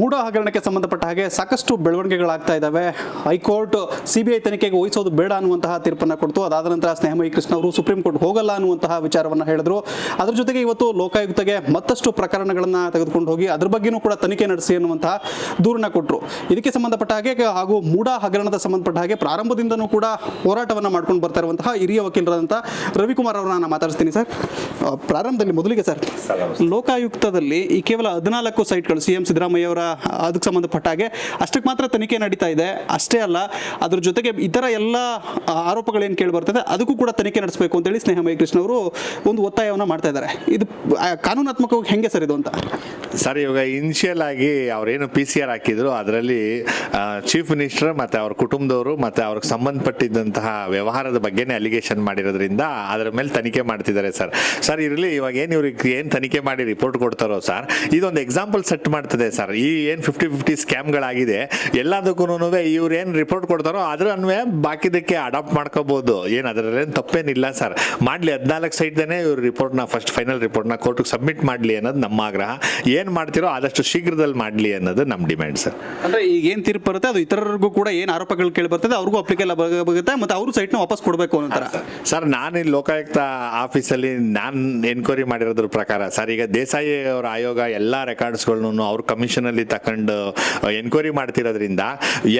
ಮೂಢ ಹಗರಣಕ್ಕೆ ಸಂಬಂಧಪಟ್ಟ ಹಾಗೆ ಸಾಕಷ್ಟು ಬೆಳವಣಿಗೆಗಳಾಗ್ತಾ ಇದ್ದಾವೆ. ಹೈಕೋರ್ಟ್ ಸಿಬಿಐ ತನಿಖೆಗೆ ವಹಿಸೋದು ಬೇಡ ಅನ್ನುವಂತಹ ತೀರ್ಪನ್ನು ಕೊಡ್ತು. ಅದಾದ ನಂತರ ಸ್ನೇಹಮಯಿ ಕೃಷ್ಣ ಅವರು ಸುಪ್ರೀಂ ಕೋರ್ಟ್ ಹೋಗಲ್ಲ ಅನ್ನುವಂತಹ ವಿಚಾರವನ್ನು ಹೇಳಿದ್ರು. ಅದರ ಜೊತೆಗೆ ಇವತ್ತು ಲೋಕಾಯುಕ್ತಗೆ ಮತ್ತಷ್ಟು ಪ್ರಕರಣಗಳನ್ನು ತೆಗೆದುಕೊಂಡು ಹೋಗಿ ಅದ್ರ ಬಗ್ಗೆನೂ ಕೂಡ ತನಿಖೆ ನಡೆಸಿ ಅನ್ನುವಂತಹ ದೂರನ್ನ ಕೊಟ್ಟರು ಇದಕ್ಕೆ ಸಂಬಂಧಪಟ್ಟ ಹಾಗೆ ಹಾಗೂ ಮೂಡಾ ಹಗರಣದ ಸಂಬಂಧಪಟ್ಟ ಹಾಗೆ ಪ್ರಾರಂಭದಿಂದನೂ ಕೂಡ ಹೋರಾಟವನ್ನು ಮಾಡ್ಕೊಂಡು ಬರ್ತಾ ಇರುವಂತಹ ಹಿರಿಯ ವಕೀಲರಾದಂಥ ರವಿಕುಮಾರ್ ಅವರನ್ನು ನಾನು ಮಾತಾಡಿಸ್ತೀನಿ ಸರ್. ಪ್ರಾರಂಭದಲ್ಲಿ ಮೊದಲಿಗೆ ಸರ್ ಲೋಕಾಯುಕ್ತದಲ್ಲಿ ಈ ಕೇವಲ ಹದಿನಾಲ್ಕು ಸೈಟ್ಗಳು ಸಿ ಎಂ ಸಿದ್ದರಾಮಯ್ಯ ಅವರ ಅದಕ್ಕೆ ಸಂಬಂಧಪಟ್ಟ ಹಾಗೆ ಅಷ್ಟಕ್ಕೆ ಮಾತ್ರ ತನಿಖೆ ನಡೀತಾ ಇದೆ. ಅಷ್ಟೇ ಅಲ್ಲ, ಅದ್ರ ಜೊತೆಗೆ ಇತರ ಎಲ್ಲ ಆರೋಪಗಳೇನು ಕೇಳಿ ಬರ್ತದೆ, ಅದಕ್ಕೂ ಕೂಡ ತನಿಖೆ ನಡೆಸಬೇಕು ಅಂತೇಳಿ ಸ್ನೇಹಮಯ ಕೃಷ್ಣ ಅವರು ಒಂದು ಒತ್ತಾಯವನ್ನು ಮಾಡ್ತಾ ಇದ್ದಾರೆ. ಇದು ಕಾನೂನಾತ್ಮಕವಾಗಿ ಹೆಂಗೆ ಸರ್ ಇದು ಅಂತ? ಸರ್, ಇವಾಗ ಇನಿಷಿಯಲ್ ಆಗಿ ಅವ್ರೇನು ಪಿ ಸಿ ಆರ್ ಹಾಕಿದ್ರು, ಅದರಲ್ಲಿ ಚೀಫ್ ಮಿನಿಸ್ಟರ್ ಮತ್ತೆ ಅವ್ರ ಕುಟುಂಬದವರು ಮತ್ತೆ ಅವ್ರಿಗೆ ಸಂಬಂಧಪಟ್ಟಿದ್ದಂತಹ ವ್ಯವಹಾರದ ಬಗ್ಗೆನೇ ಅಲಿಗೇಷನ್ ಮಾಡಿರೋದ್ರಿಂದ ಅದರ ಮೇಲೆ ತನಿಖೆ ಮಾಡ್ತಿದ್ದಾರೆ ಸರ್. ಸರ್, ಇರಲಿ, ಇವಾಗ ಏನು ಇವ್ರಿಗೆ ಏನು ತನಿಖೆ ಮಾಡಿ ರಿಪೋರ್ಟ್ ಕೊಡ್ತಾರೋ ಸರ್, ಇದೊಂದು ಎಕ್ಸಾಂಪಲ್ ಸೆಟ್ ಮಾಡ್ತದೆ ಸರ್. ಈ ಏನು ಫಿಫ್ಟಿ ಫಿಫ್ಟಿ ಸ್ಕ್ಯಾಮ್ಗಳಾಗಿದೆ ಎಲ್ಲದಕ್ಕೂ ಇವ್ರು ಏನು ರಿಪೋರ್ಟ್ ಕೊಡ್ತಾರೋ ಅದ್ರ ಅನ್ವಯ ಬಾಕಿದಕ್ಕೆ ಅಡಾಪ್ಟ್ ಮಾಡ್ಕೋಬಹುದು ಏನು ಅದರಲ್ಲೇನು ತಪ್ಪೇನಿಲ್ಲ ಸರ್. ಮಾಡಲಿ ಹದಿನಾಲ್ಕು ಸೈಡ್ದೇ ಇವ್ರು ರಿಪೋರ್ಟ್ನ ಫಸ್ಟ್ ಫೈನಲ್ ರಿಪೋರ್ಟ್ನ ಕೋರ್ಟ್ಗೆ ಸಬ್ಮಿಟ್ ಮಾಡಲಿ ಅನ್ನೋದು ನಮ್ಮ ಆಗ್ರಹ. ಏನು ಮಾಡ್ತಿರೋ ಆದಷ್ಟು ಶೀಘ್ರದಲ್ಲಿ ಮಾಡಲಿ ಅನ್ನೋದು ನಮ್ಮ ಡಿಮ್ಯಾಂಡ್ ಸರ್. ಅಂದರೆ ಈಗ ಏನು ತೀರ್ಪು ಬರುತ್ತೆ ಅದು ಇತರರಿಗೂ ಕೂಡ ಏನು ಆರೋಪಗಳು ಕೇಳಿ ಬರ್ತದೆ ಅವ್ರಿಗೂ ಅಪ್ಲಿಕೇಲ್ ಆಗುತ್ತೆ ಮತ್ತು ಅವ್ರ ಸೈಟ್ನ ವಾಪಸ್ ಕೊಡಬೇಕು ಅನ್ನೋ ಸರ್. ನಾನು ಇಲ್ಲಿ ಲೋಕಾಯುಕ್ತ ಆಫೀಸಲ್ಲಿ ನಾನು ಎನ್ಕ್ವೈರಿ ಮಾಡಿರೋದ್ರ ಪ್ರಕಾರ ಸರ್ ಈಗ ದೇಸಾಯಿ ಅವರ ಆಯೋಗ ಎಲ್ಲ ರೆಕಾರ್ಡ್ಸ್ಗಳನ್ನೂ ಅವ್ರ ಕಮಿಷನಲ್ಲಿ ತಕೊಂಡು ಎನ್ಕ್ವೈರಿ ಮಾಡ್ತಿರೋದ್ರಿಂದ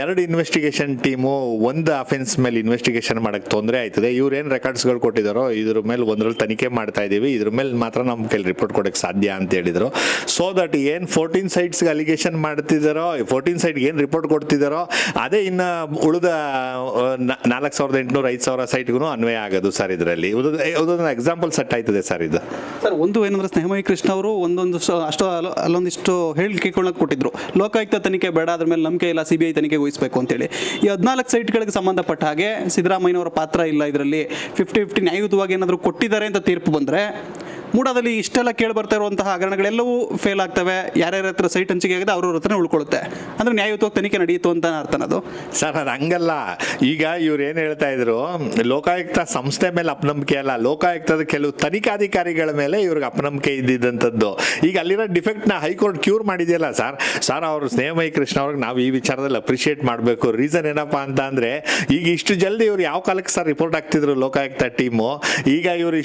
ಎರಡು ಇನ್ವೆಸ್ಟಿಗೇಷನ್ ಟೀಮು ಒಂದು ಅಫೆನ್ಸ್ ಮೇಲೆ ಇನ್ವೆಸ್ಟಿಗೇಷನ್ ಮಾಡಕ್ಕೆ ತೊಂದರೆ ಆಯ್ತದೆ. ಇವ್ರು ಏನು ರೆಕಾರ್ಡ್ಸ್ಗಳು ಕೊಟ್ಟಿದ್ದಾರೋ ಇದ್ರ ಮೇಲೆ ಒಂದರಲ್ಲಿ ತನಿಖೆ ಮಾಡ್ತಾ ಇದ್ದೀವಿ ಇದ್ರ ಮೇಲೆ ಮಾತ್ರ ನಮ್ಮ ಕೈಲಿ ರಿಪೋರ್ಟ್ ಕೊಡಕ್ಕೆ ಸಾಧ್ಯ ಅಂತ ಹೇಳಿದರು. ಸೊ ದಟ್ ಏನು ಫೋರ್ಟೀನ್ ಸೈಟ್ಸ್ಗೆ ಅಲಿಗೇಷನ್ ಮಾಡ್ತಿದ್ದಾರೋ ಫೋರ್ಟೀನ್ ಸೈಟ್ಗೆ ಏನು ರಿಪೋರ್ಟ್ ಕೊಡ್ತಿದ್ದಾರೋ ಅದೇ ಇನ್ನು ಉಳಿದ ನಾಲ್ಕು ಸಾವಿರದ ಎಂಟುನೂರ ಐದು ಸಾವಿರ ಸೈಟ್ಗೂ ಅನ್ವಯ ಆಗೋದು ಸರ್ ಇದರಲ್ಲಿ. ಎಕ್ಸಾಂಪಲ್ ಸೆಟ್ ಆಯ್ತದೆ ಸರ್ ಇದು. ಸರ್, ಒಂದು ಏನಂದ್ರೆ ಸ್ನೇಹಮಯಿ ಕೃಷ್ಣ ಅವರು ಒಂದೊಂದು ಅಷ್ಟು ಅಲ್ಲ- ಅಲ್ಲೊಂದಿಷ್ಟು ಹೇಳಿಕೆಗಳನ್ನ ಕೊಟ್ಟಿದ್ರು. ಲೋಕಾಯುಕ್ತ ತನಿಖೆ ಬೇಡ, ಅದ್ರ ಮೇಲೆ ನಂಬಿಕೆ ಇಲ್ಲ ಸಿ ಬಿ ಐ ತನಿಖೆಗೆ ವಹಿಸಬೇಕು ಅಂತೇಳಿ. ಈ ಹದಿನಾಲ್ಕು ಸೈಟ್ಗಳಿಗೆ ಸಂಬಂಧಪಟ್ಟ ಹಾಗೆ ಸಿದ್ದರಾಮಯ್ಯನವರ ಪಾತ್ರ ಇಲ್ಲ ಇದರಲ್ಲಿ. ಫಿಫ್ಟಿ ಫಿಫ್ಟಿ ನ್ಯಾಯಯುತವಾಗಿ ಏನಾದರೂ ಕೊಟ್ಟಿದ್ದಾರೆ ಅಂತ ತೀರ್ಪು ಬಂದರೆ ಮೂಡಾದಲ್ಲಿ ಇಷ್ಟೆಲ್ಲ ಕೇಳಿ ಬರ್ತಾ ಇರುವಂತಹ ಹಗರಣಗಳೆಲ್ಲವೂ ಫೇಲ್ ಆಗ್ತವೆ. ಯಾರ್ಯಾರ ಹತ್ರ ಸೈಟ್ ಹಂಚಿಕೆ ಆಗಿದೆ ಅವ್ರವ್ರ ಹತ್ರನೇ ಉಳ್ಕೊಳ್ಳುತ್ತೆ. ಅಂದ್ರೆ ನ್ಯಾಯಯುತವಾಗಿ ತನಿಖೆ ನಡೆಯಿತು ಅಂತ ಅರ್ಥ ಅದು ಸರ್, ಅದು ಹಂಗಲ್ಲ. ಈಗ ಇವ್ರು ಏನು ಹೇಳ್ತಾ ಇದ್ರು? ಲೋಕಾಯುಕ್ತ ಸಂಸ್ಥೆ ಮೇಲೆ ಅಪನಂಬಿಕೆ ಅಲ್ಲ. ಲೋಕಾಯುಕ್ತದ ಕೆಲವು ತನಿಖಾಧಿಕಾರಿಗಳ ಮೇಲೆ ಇವ್ರಿಗೆ ಅಪನಂಬಿಕೆ ಇದ್ದಿದ್ದಂಥದ್ದು. ಈಗ ಅಲ್ಲಿರೋ ಡಿಫೆಕ್ಟ್ನ ಹೈಕೋರ್ಟ್ ಕ್ಯೂರ್ ಮಾಡಿದೆಯಲ್ಲ ಸರ್? ಸರ್, ಅವರು ಸ್ನೇಹಮಯಿ ಕೃಷ್ಣ ಅವ್ರಿಗೆ ನಾವು ಈ ವಿಚಾರದಲ್ಲಿ ಅಪ್ರಿಷಿಯೇಟ್ ಮಾಡಬೇಕು. ರೀಸನ್ ಏನಪ್ಪಾ ಅಂತ ಅಂದರೆ, ಈಗ ಇಷ್ಟು ಜಲ್ದಿ ಇವ್ರು ಯಾವ ಕಾಲಕ್ಕೆ ಸರ್ ರಿಪೋರ್ಟ್ ಆಗ್ತಿದ್ರು ಲೋಕಾಯುಕ್ತ ಟೀಮು ಈಗ ಇವ್ರು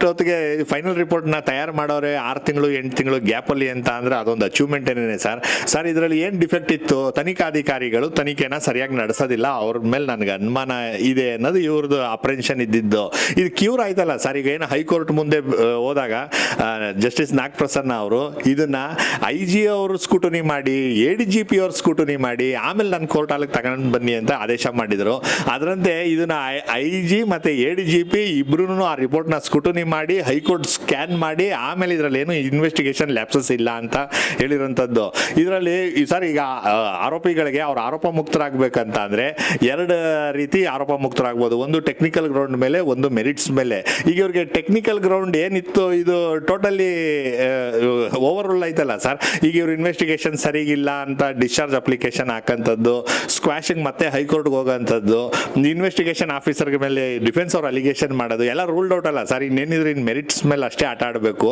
ಇಷ್ಟೊತ್ತಿಗೆ ಫೈನಲ್ ರಿಪೋರ್ಟ್ನ ತಯಾರು ಮಾಡೋರೆ ಆರು ತಿಂಗಳು, ಎಂಟು ತಿಂಗಳು ಗ್ಯಾಪಲ್ಲಿ ಅಂತ ಅಂದ್ರೆ ಅದೊಂದು ಅಚೀವ್ಮೆಂಟ್ ಏನೇನೆ ಸರ್ ಸರ್ ಇದರಲ್ಲಿ ಏನು ಡಿಫೆಕ್ಟ್ ಇತ್ತು? ತನಿಖಾಧಿಕಾರಿಗಳು ತನಿಖೆನ ಸರಿಯಾಗಿ ನಡೆಸೋದಿಲ್ಲ. ಅವ್ರ ಮೇಲೆ ನನಗೆ ಅನುಮಾನ ಇದೆ ಅನ್ನೋದು ಇವ್ರದ್ದು ಅಪ್ರೆನ್ಷನ್ ಇದ್ದಿದ್ದು. ಇದು ಕ್ಯೂರ್ ಆಯ್ತಲ್ಲ ಸರ್ ಈಗ ಏನು ಹೈಕೋರ್ಟ್ ಮುಂದೆ ಹೋದಾಗ ಜಸ್ಟಿಸ್ ನಾಗಪ್ರಸನ್ನ ಅವರು ಇದನ್ನ ಐ ಜಿ ಅವರು ಸ್ಕೂಟನಿ ಮಾಡಿ ಎ ಡಿ ಜಿ ಪಿ ಅವ್ರು ಸ್ಕೂಟನಿ ಮಾಡಿ, ಆಮೇಲೆ ನನ್ನ ಕೋರ್ಟ್ ಅಲ್ಲಿ ತಗೊಂಡು ಬನ್ನಿ ಅಂತ ಆದೇಶ ಮಾಡಿದ್ರು. ಅದರಂತೆ ಇದನ್ನ ಐ ಜಿ ಮತ್ತೆ ಎ ಡಿ ಜಿ ಪಿ ಇಬ್ರು ಆ ರಿಪೋರ್ಟ್ನ ಸ್ಕೂಟನಿ ಮಾಡಿ, ಹೈಕೋರ್ಟ್ ಸ್ಕ್ಯಾನ್ ಮಾಡಿ, ಆಮೇಲೆ ಇದರಲ್ಲಿ ಏನು ಇನ್ವೆಸ್ಟಿಗೇಷನ್ ಲ್ಯಾಪ್ಸಸ್ ಇಲ್ಲ ಅಂತ ಹೇಳಿರೋಂಥದ್ದು ಇದರಲ್ಲಿ ಸರ್ ಈಗ ಆರೋಪಿಗಳಿಗೆ ಅವ್ರ ಆರೋಪ ಮುಕ್ತರಾಗಬೇಕಂತ ಅಂದರೆ ಎರಡು ರೀತಿ ಆರೋಪ ಮುಕ್ತರಾಗ್ಬೋದು. ಒಂದು ಟೆಕ್ನಿಕಲ್ ಗ್ರೌಂಡ್ ಮೇಲೆ, ಒಂದು ಮೆರಿಟ್ಸ್ ಮೇಲೆ. ಈಗ ಇವ್ರಿಗೆ ಟೆಕ್ನಿಕಲ್ ಗ್ರೌಂಡ್ ಏನಿತ್ತು, ಇದು ಟೋಟಲಿ ಓವರ್ ರೂಲ್ ಆಯ್ತಲ್ಲ ಸರ್? ಈಗ ಇವ್ರ ಇನ್ವೆಸ್ಟಿಗೇಷನ್ ಸರಿಗಿಲ್ಲ ಅಂತ ಡಿಸ್ಚಾರ್ಜ್ ಅಪ್ಲಿಕೇಶನ್ ಹಾಕಂಥದ್ದು ಸ್ಕ್ವಾಶಿಂಗ್ ಮತ್ತೆ ಹೈಕೋರ್ಟ್ಗೆ ಹೋಗೋಂಥದ್ದು ಇನ್ವೆಸ್ಟಿಗೇಷನ್ ಆಫೀಸರ್ ಮೇಲೆ ಡಿಫೆನ್ಸ್ ಅವ್ರ ಅಲಿಗೇಷನ್ ಮಾಡೋದು, ಎಲ್ಲ ರೂಲ್ಡ್ ಔಟ್ ಅಲ್ಲ ಸರ್? ಇನ್ನೇನಿದ್ರೆ ಇನ್ ಮೆರಿಟ್ಸ್ ಮೇಲೆ ಅಷ್ಟೇ ಆಟ ಆಡಬೇಕು.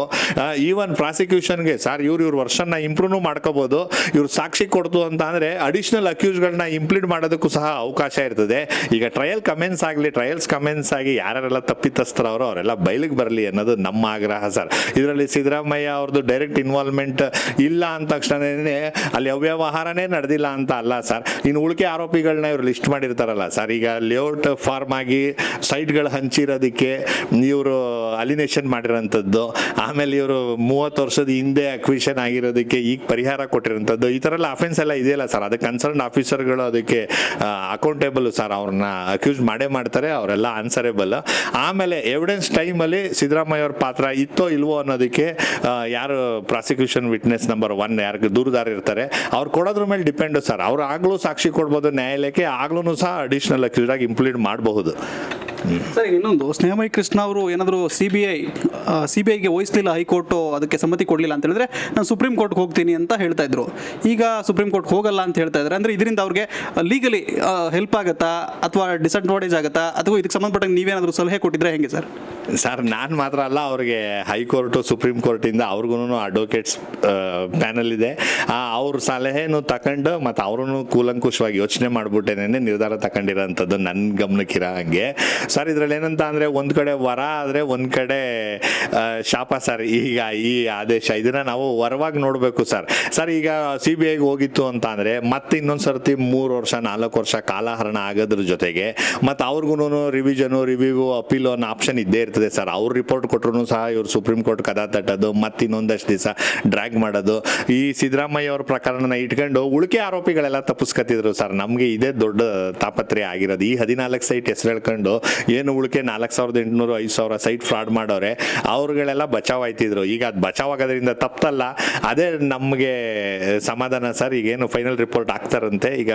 ಈವನ್ ಪ್ರಾಸಿಕ್ಯೂಷನ್ಗೆ ಸರ್ ಇವ್ರು ಇವ್ರ ವರ್ಷನ್ನ ಇಂಪ್ರೂವ್ ಮಾಡ್ಕೋಬಹುದು ಇವ್ರು ಸಾಕ್ಷಿ ಕೊಡ್ತು ಅಂತ ಅಂದ್ರೆ ಅಡಿಷನಲ್ ಅಕ್ಯೂಸ್ಗಳನ್ನ ಇಂಪ್ಲೀಟ್ ಮಾಡೋದಕ್ಕೂ ಸಹ ಅವಕಾಶ ಇರ್ತದೆ. ಈಗ ಟ್ರಯಲ್ ಕಮೆಂಟ್ಸ್ ಆಗಲಿ ಟ್ರಯಲ್ಸ್ ಕಮೆಂಟ್ಸ್ ಆಗಿ ಯಾರ್ಯಾರೆಲ್ಲ ತಪ್ಪಿತಸ್ಥರವರು ಅವರೆಲ್ಲ ಬಯಲಿಗೆ ಬರಲಿ ಅನ್ನೋದು ನಮ್ಮ ಆಗ್ರಹ ಸರ್. ಇದರಲ್ಲಿ ಸಿದ್ದರಾಮಯ್ಯ ಅವ್ರದ್ದು ಡೈರೆಕ್ಟ್ ಇನ್ವಾಲ್ವ್ಮೆಂಟ್ ಇಲ್ಲ ಅಂದ ತಕ್ಷಣ ಅಲ್ಲಿ ಅವ್ಯವಹಾರನೇ ನಡೆದಿಲ್ಲ ಅಂತ ಅಲ್ಲ ಸರ್. ಇನ್ನು ಉಳಿಕೆ ಆರೋಪಿಗಳನ್ನ ಇವ್ರು ಲಿಸ್ಟ್ ಮಾಡಿರ್ತಾರಲ್ಲ ಸರ್. ಈಗ ಲೇಔಟ್ ಫಾರ್ಮ್ ಆಗಿ ಸೈಟ್ಗಳು ಹಂಚಿರೋದಕ್ಕೆ ಇವರು ಅಲಿನೇಷನ್ ಮಾಡಿರೋಂಥದ್ದು, ಆಮೇಲೆ ಇವರು ಮೂವತ್ತು ವರ್ಷದ ಹಿಂದೆ ಅಕ್ವಿಷನ್ ಆಗಿರೋದಕ್ಕೆ ಈಗ ಪರಿಹಾರ ಕೊಟ್ಟಿರೋಂಥದ್ದು, ಈ ಥರ ಎಲ್ಲ ಅಫೆನ್ಸ್ ಎಲ್ಲ ಇದೆಯಲ್ಲ ಸರ್ ಅದಕ್ಕೆ ಕನ್ಸರ್ನ್ ಆಫೀಸರ್ಗಳು ಅದಕ್ಕೆ ಅಕೌಂಟೇಬಲ್ ಸರ್ ಅವ್ರನ್ನ ಅಕ್ಯೂಸ್ ಮಾಡೇ ಮಾಡ್ತಾರೆ, ಅವರೆಲ್ಲ ಆನ್ಸರೇಬಲ್ ಆಮೇಲೆ ಎವಿಡೆನ್ಸ್ ಟೈಮಲ್ಲಿ ಸಿದ್ದರಾಮಯ್ಯ ಅವ್ರ ಪಾತ್ರ ಇತ್ತೋ ಇಲ್ವೋ ಅನ್ನೋದಕ್ಕೆ ಯಾರು ಪ್ರಾಸಿಕ್ಯೂಷನ್ ವಿಟ್ನೆಸ್ ನಂಬರ್ ಒನ್ ಯಾರಿಗೆ ದೂರದಾರ ಇರ್ತಾರೆ, ಅವ್ರು ಕೊಡೋದ್ರ ಮೇಲೆ ಡಿಪೆಂಡು ಸರ್ ಅವ್ರು ಆಗಲೂ ಸಾಕ್ಷಿ ಕೊಡ್ಬೋದು ನ್ಯಾಯಾಲಯಕ್ಕೆ ಆಗ್ಲೂ ಸಹ ಅಡಿಷನಲ್ ಅಕ್ಯೂಸ್ಡ್ ಆಗಿ ಇಂಪ್ಲೀಡ್ ಮಾಡಬಹುದು. ಸರ್ ಇನ್ನೊಂದು, ಸ್ನೇಹಮಯ ಕೃಷ್ಣ ಅವರು ಏನಾದರೂ C B I C B ಐಗೆ ವಹಿಸಲಿಲ್ಲ ಹೈಕೋರ್ಟು, ಅದಕ್ಕೆ ಸಮ್ಮತಿ ಕೊಡಲಿಲ್ಲ ಅಂತ ಹೇಳಿದ್ರೆ ನಾನು ಸುಪ್ರೀಂ ಕೋರ್ಟ್ಗೆ ಹೋಗ್ತೀನಿ ಅಂತ ಹೇಳ್ತಾ ಇದ್ರು. ಈಗ ಸುಪ್ರೀಂ ಕೋರ್ಟ್ ಹೋಗಲ್ಲ ಅಂತ ಹೇಳ್ತಾ ಇದ್ದಾರೆ ಅಂದರೆ ಇದರಿಂದ ಅವ್ರಿಗೆ ಲೀಗಲಿ ಹೆಲ್ಪ್ ಆಗುತ್ತಾ? ಅಥವಾ ಡಿಸಡ್ವಾಂಟೇಜ್ ಆಗುತ್ತಾ? ಅಥವಾ ಇದಕ್ಕೆ ಸಂಬಂಧಪಟ್ಟಂಗೆ ನೀವೇನಾದರೂ ಸಲಹೆ ಕೊಟ್ಟಿದ್ರೆ ಹೆಂಗೆ ಸರ್? ಸರ್, ನಾನು ಮಾತ್ರ ಅಲ್ಲ, ಅವ್ರಿಗೆ ಹೈಕೋರ್ಟು ಸುಪ್ರೀಂ ಕೋರ್ಟಿಂದ ಅವ್ರಿಗೂ ಅಡ್ವೊಕೇಟ್ಸ್ ಪ್ಯಾನಲ್ ಇದೆ. ಅವ್ರ ಸಲಹೆನೂ ತಕೊಂಡು ಮತ್ತು ಅವ್ರೂ ಕೂಲಂಕುಷವಾಗಿ ಯೋಚನೆ ಮಾಡಿಬಿಟ್ಟೇನೆ, ನಿರ್ಧಾರ ತಗೊಂಡಿರೋಂಥದ್ದು ನನ್ನ ಗಮನಕ್ಕಿರೋ ಹಂಗೆ. ಸರ್ ಇದ್ರಲ್ಲಿ ಏನಂತ ಅಂದ್ರೆ ಒಂದ್ ಕಡೆ ವರ ಆದ್ರೆ ಒಂದ್ ಕಡೆ ಶಾಪ ಸರ್. ಈಗ ಈ ಆದೇಶ, ಇದನ್ನ ನಾವು ವರವಾಗಿ ನೋಡಬೇಕು ಸರ್. ಸರ್, ಈಗ ಸಿ ಬಿ ಐಗೆ ಹೋಗಿತ್ತು ಅಂತ ಅಂದ್ರೆ ಮತ್ತೆ ಇನ್ನೊಂದ್ಸರ್ತಿ ಮೂರು ವರ್ಷ, ನಾಲ್ಕು ವರ್ಷ ಕಾಲಹರಣ ಆಗೋದ್ರ ಜೊತೆಗೆ ಮತ್ತೆ ಅವ್ರಿಗೂ ರಿವಿಷನು ರಿವ್ಯೂ ಅಪೀಲ್ ಅನ್ನೋ ಆಪ್ಷನ್ ಇದ್ದೇ ಇರ್ತದೆ ಸರ್. ಅವ್ರು ರಿಪೋರ್ಟ್ ಕೊಟ್ಟರು ಸಹ ಇವ್ರು ಸುಪ್ರೀಂ ಕೋರ್ಟ್ ಕದ ತಟ್ಟೋದು, ಮತ್ತೆ ಇನ್ನೊಂದಷ್ಟು ದಿವಸ ಡ್ರ್ಯಾಗ್ ಮಾಡೋದು. ಈ ಸಿದ್ದರಾಮಯ್ಯ ಅವ್ರ ಪ್ರಕರಣನ ಇಟ್ಕೊಂಡು ಉಳಿಕೆ ಆರೋಪಿಗಳೆಲ್ಲ ತಪ್ಪಿಸ್ಕತ್ತಿದ್ರು ಸರ್. ನಮಗೆ ಇದೇ ದೊಡ್ಡ ತಾಪತ್ರೆ ಆಗಿರೋದು. ಈ ಹದಿನಾಲ್ಕು ಸೈಟ್ ಹೆಸರು ಹೇಳ್ಕೊಂಡು ಏನು ಉಳಿಕೆ ನಾಲ್ಕು ಸಾವಿರದ ಎಂಟುನೂರು ಐದು ಸಾವಿರ ಸೈಟ್ ಫ್ರಾಡ್ ಮಾಡೋರೆ ಅವ್ರುಗಳೆಲ್ಲ ಬಚಾವ್ ಆಯ್ತಿದ್ರು ಈಗ ಅದು ಬಚಾವ್ ಆಗೋದ್ರಿಂದ ತಪ್ಪಲ್ಲ ಅದೇ ನಮಗೆ ಸಮಾಧಾನ ಸರ್ ಈಗೇನು ಫೈನಲ್ ರಿಪೋರ್ಟ್ ಆಗ್ತಾರಂತೆ ಈಗ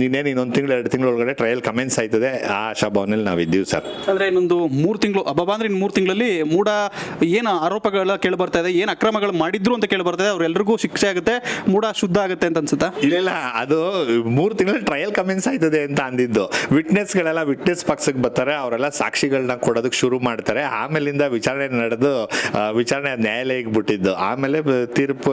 ನೀನೇನು ಇನ್ನೊಂದು ತಿಂಗಳು ಎರಡು ತಿಂಗಳ ಒಳಗಡೆ ಟ್ರಯಲ್ ಕಮೆಂಟ್ಸ್ ಆಯ್ತದೆ. ಆ ಆಶಾಭಾವನೆಯಲ್ಲಿ ನಾವು ಇದ್ದೀವಿ ಸರ್. ಅಂದರೆ ಇನ್ನೊಂದು ಮೂರು ತಿಂಗಳು ಹಬ್ಬ ಅಂದ್ರೆ ಇನ್ನು ಮೂರು ತಿಂಗಳಲ್ಲಿ ಮೂಡ ಏನು ಆರೋಪಗಳ ಕೇಳಿ ಬರ್ತಾ ಇದೆ ಏನು ಅಕ್ರಮಗಳು ಮಾಡಿದ್ರು ಅಂತ ಕೇಳಿ ಬರ್ತಾ ಇದೆ ಅವ್ರೆಲ್ರಿಗೂ ಶಿಕ್ಷೆ ಆಗುತ್ತೆ ಮೂಡ ಶುದ್ಧ ಆಗುತ್ತೆ ಅಂತ ಅನ್ಸುತ್ತಾ? ಇಲ್ಲ ಅದು ಮೂರು ತಿಂಗಳು ಟ್ರಯಲ್ ಕಮೆಂಟ್ಸ್ ಆಯ್ತದೆ ಅಂತ ಅಂದಿದ್ದು. ವಿಟ್ನೆಸ್ಗಳೆಲ್ಲ ವಿಟ್ನೆಸ್ ಪಕ್ಷಕ್ಕೆ ಬರ್ತಾರೆ ಅವರೆಲ್ಲ ಸಾಕ್ಷಿಗಳನ್ನ ಕೊಡೋದಕ್ಕೆ ಶುರು ಮಾಡ್ತಾರೆ. ಆಮೇಲಿಂದ ವಿಚಾರಣೆ ನಡೆದು ವಿಚಾರಣೆ ನ್ಯಾಯಾಲಯಕ್ಕೆ ಬಿಟ್ಟಿದ್ದು. ಆಮೇಲೆ ತೀರ್ಪು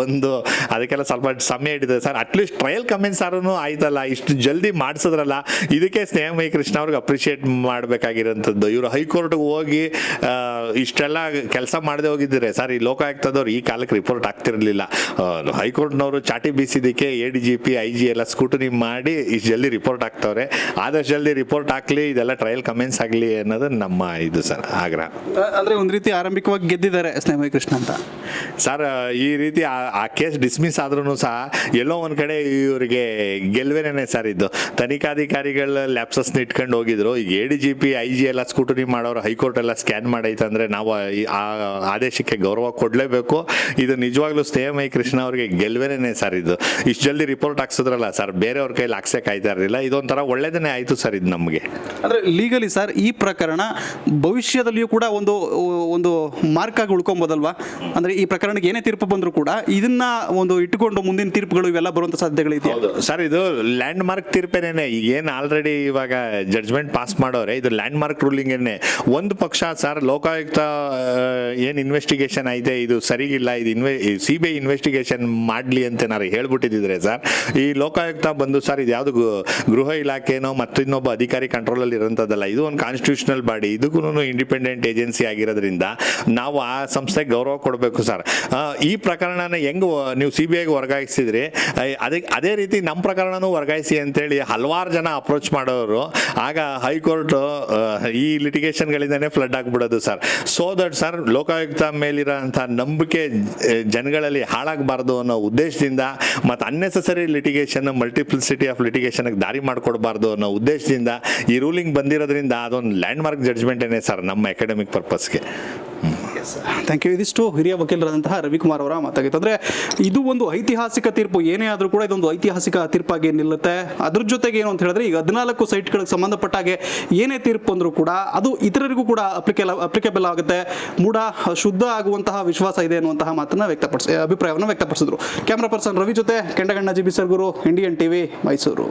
ಬಂದು ಅದಕ್ಕೆಲ್ಲ ಸ್ವಲ್ಪ ಸಮಯ ಹಿಡಿತದೆ sir at least trial comments ಆರೂ ಆಯ್ತಲ್ಲ, ಇಷ್ಟು ಜಲ್ದಿ ಮಾಡಿಸಿದ್ರಲ್ಲ, ಇದಕ್ಕೆ ಸ್ನೇಹಮಯಿ ಕೃಷ್ಣ ಅವ್ರಿಗೆ ಅಪ್ರಿಷಿಯೇಟ್ ಮಾಡಬೇಕಾಗಿರೋಂಥದ್ದು. ಇವರು ಹೈಕೋರ್ಟ್ಗೆ ಹೋಗಿ ಇಷ್ಟೆಲ್ಲ ಕೆಲಸ ಮಾಡದೆ ಹೋಗಿದ್ದಾರೆ. ಸರ್, ಈ ಲೋಕಾಯುಕ್ತದವ್ರು ಈ ಕಾಲಕ್ಕೆ ರಿಪೋರ್ಟ್ ಆಗ್ತಿರ್ಲಿಲ್ಲ. ಹೈಕೋರ್ಟ್ನವರು ಚಾಟಿ ಬೀಸಿದಕ್ಕೆ A D G P I G ಎಲ್ಲ ಸ್ಕೂಟನಿ ಮಾಡಿ ಇಷ್ಟು ಜಲ್ದಿ ರಿಪೋರ್ಟ್ ಆಗ್ತವ್ರೆ. ಆದಷ್ಟು ಜಲ್ದಿ ರಿಪೋರ್ಟ್ ಹಾಕ್ಲಿ, ಇದೆಲ್ಲ ಟ್ರಯಲ್ ಕಮೆಂಟ್ಸ್ ಆಗಲಿ ಅನ್ನೋದು ನಮ್ಮ ಇದು ಸರ್ ಆಗ್ರಹ. ಅಂದರೆ ಒಂದು ರೀತಿ ಆರಂಭಿಕವಾಗಿ ಗೆದ್ದಿದ್ದಾರೆ ಸ್ನೇಹಮಯ ಕೃಷ್ಣ ಅಂತ. ಸರ್ ಈ ರೀತಿ ಆ- ಕೇಸ್ ಡಿಸ್ಮಿಸ್ ಆದ್ರೂ ಸಹ ಎಲ್ಲೋ ಒಂದು ಕಡೆ ಇವರಿಗೆ ಗೆಲ್ವೇನೇ ಸರ್ ಇದು. ತನಿಖಾಧಿಕಾರಿಗಳ ಲ್ಯಾಪ್ಸಸ್ನ ಇಟ್ಕೊಂಡು ಹೋಗಿದ್ರು. ಈಗ A D G P I G ಎಲ್ಲ ಸ್ಕೂಟರಿ ಮಾಡೋರು ಹೈಕೋರ್ಟ್ ಎಲ್ಲ ಸ್ಕ್ಯಾನ್ ಮಾಡೈತೆ ಅಂದರೆ ನಾವು ಈ- ಆ ಆದೇಶಕ್ಕೆ ಗೌರವ ಕೊಡಲೇಬೇಕು. ಇದು ನಿಜವಾಗ್ಲೂ ಸ್ನೇಹಮಯ ಕೃಷ್ಣ ಅವರಿಗೆ ಗೆಲ್ವೇನೇ ಸರ್ ಇದು. ಇಷ್ಟು ಜಲ್ದಿ ರಿಪೋರ್ಟ್ ಹಾಕ್ಸಿದ್ರಲ್ಲ ಸರ್ ಬೇರೆಯವ್ರ ಕೈಲಿ ಹಾಕ್ಸಕ್ಕೆ ಆಯ್ತಾ ಇರಲಿಲ್ಲ. ಇದೊಂಥರ ಒಳ್ಳೇದನ್ನೇ ಆಯಿತು ಸರ್ ಇದು ನಮಗೆ. ಅಂದರೆ ಲೀಗಲಿ ಸರ್, ಈ ಪ್ರಕರಣ ಭವಿಷ್ಯದಲ್ಲಿಯೂ ಕೂಡ ಒಂದು ಒಂದು ಮಾರ್ಕ್ ಆಗಿ ಉಳ್ಕೊಬೋದಲ್ವಾ? ಅಂದರೆ ಈ ಪ್ರಕರಣಕ್ಕೆ ಏನೇ ತೀರ್ಪು ಬಂದರೂ ಕೂಡ ಇದನ್ನ ಒಂದು ಇಟ್ಟುಕೊಂಡು ಮುಂದಿನ ತೀರ್ಪುಗಳು ಇವೆಲ್ಲ ಬರುವಂಥ ಸಾಧ್ಯತೆಗಳಿದೆ ಸರ್, ಇದು ಲ್ಯಾಂಡ್ ಮಾರ್ಕ್ ತೀರ್ಪೇನೆ ಏನು ಆಲ್ರೆಡಿ ಇವಾಗ ಜಡ್ಜ್ಮೆಂಟ್ ಪಾಸ್ ಮಾಡೋರೆ, ಇದು ಲ್ಯಾಂಡ್ ಮಾರ್ಕ್ ರೂಲಿಂಗ್ ಏನೇ? ಒಂದು ಪಕ್ಷ ಸರ್, ಲೋಕಾಯುಕ್ತ ಏನು ಇನ್ವೆಸ್ಟಿಗೇಷನ್ ಐತೆ ಇದು ಸರಿಗಿಲ್ಲ, ಇದು ಇನ್ವೆ ಸಿ ಬಿ ಐ ಇನ್ವೆಸ್ಟಿಗೇಷನ್ ಮಾಡಲಿ ಅಂತ ಏನಾರು ಹೇಳ್ಬಿಟ್ಟಿದ್ರೆ ಸರ್, ಈ ಲೋಕಾಯುಕ್ತ ಬಂದು ಸರ್ ಇದು ಯಾವುದು ಗೃಹ ಇಲಾಖೆನೋ ಮತ್ತು ಇನ್ನೊಬ್ಬ ಅಧಿಕಾರಿ ಕಂಟ್ರೋಲಲ್ಲಿ ಇರೋಂಥದ್ದಲ್ಲ ಇದು ಒಂದು ಕಾನ್ಸ್ಟಿಟ್ಯೂಷನಲ್ ಬಾಡಿ ಇದಕ್ಕೂ ಇಂಡಿಪೆಂಡೆಂಟ್ ಏಜೆನ್ಸಿ ಆಗಿರೋದ್ರಿಂದ ನಾವು ಆ ಸಂಸ್ಥೆಗೆ ಗೌರವ ಕೊಡಬೇಕು ಸರ್. ಈ ಪ್ರಕರಣನ ಹೆಂಗ್ ನೀವು ಸಿ ಬಿ ಐಗೆ ವರ್ಗಾಯಿಸಿದ್ರಿ? ಅದಕ್ಕೆ ಅದೇ ರೀತಿ ನಮ್ಮ ಪ್ರಕರಣನೂ ವರ್ಗಾಯಿಸಿ ಅಂತೇಳಿ ಹಲವಾರು ಜನ ಅಪ್ರೋಚ್ ಮಾಡೋರು. ಆಗ ಹೈಕೋರ್ಟ್ ಈ ಲಿಟಿಗೇಷನ್ಗಳಿಂದನೇ flood ಆಗಿಬಿಡೋದು sir. So that sir, Lokayukta ಮೇಲಿರೋಂಥ ನಂಬಿಕೆ ಜನಗಳಲ್ಲಿ ಹಾಳಾಗಬಾರ್ದು ಅನ್ನೋ ಉದ್ದೇಶದಿಂದ ಮತ್ತು ಅನ್ನೆಸೆಸರಿ ಲಿಟಿಗೇಷನ್ ಮಲ್ಟಿಪ್ಲಿಸಿಟಿ ಆಫ್ ಲಿಟಿಗೇಷನ್ಗೆ ದಾರಿ ಮಾಡಿಕೊಡ್ಬಾರ್ದು ಅನ್ನೋ ಉದ್ದೇಶದಿಂದ ಈ ರೂಲಿಂಗ್ ಬಂದಿರೋದ್ರಿಂದ ಅದೊಂದು ಲ್ಯಾಂಡ್ ಮಾರ್ಕ್ ಸರ್ ನಮ್ಮ ಅಕಾಡೆಮಿಕ್ ಪರ್ಪಸ್ಗೆ ಥ್ಯಾಂಕ್ ಯು ಇದಿಷ್ಟು ಹಿರಿಯ ವಕೀಲರಾದಂತಹ ರವಿಕುಮಾರ್ ಅವರ ಮಾತಾಗಿತ್ತು. ಅಂದರೆ ಇದು ಒಂದು ಐತಿಹಾಸಿಕ ತೀರ್ಪು, ಏನೇ ಆದರೂ ಕೂಡ ಇದೊಂದು ಐತಿಹಾಸಿಕ ತೀರ್ಪಾಗಿ ನಿಲ್ಲುತ್ತೆ. ಅದ್ರ ಜೊತೆಗೆ ಏನು ಅಂತ ಹೇಳಿದ್ರೆ, ಈಗ ಹದಿನಾಲ್ಕು ಸೈಟ್ಗಳಿಗೆ ಸಂಬಂಧಪಟ್ಟ ಹಾಗೆ ಏನೇ ತೀರ್ಪು ಅಂದರೂ ಕೂಡ ಅದು ಇತರರಿಗೂ ಕೂಡ ಅಪ್ಲಿಕೇಲ್ ಅಪ್ಲಿಕೇಬಲ್ ಆಗುತ್ತೆ. ಮೂಡ ಶುದ್ಧ ಆಗುವಂತಹ ವಿಶ್ವಾಸ ಇದೆ ಅನ್ನುವಂತಹ ಮಾತನ್ನು ವ್ಯಕ್ತಪಡಿಸ, ಅಭಿಪ್ರಾಯವನ್ನು ವ್ಯಕ್ತಪಡಿಸಿದ್ರು. ಕ್ಯಾಮ್ರಾ ಪರ್ಸನ್ ರವಿ ಜೊತೆ Kendaganna G B Sargur Indian TV Mysuru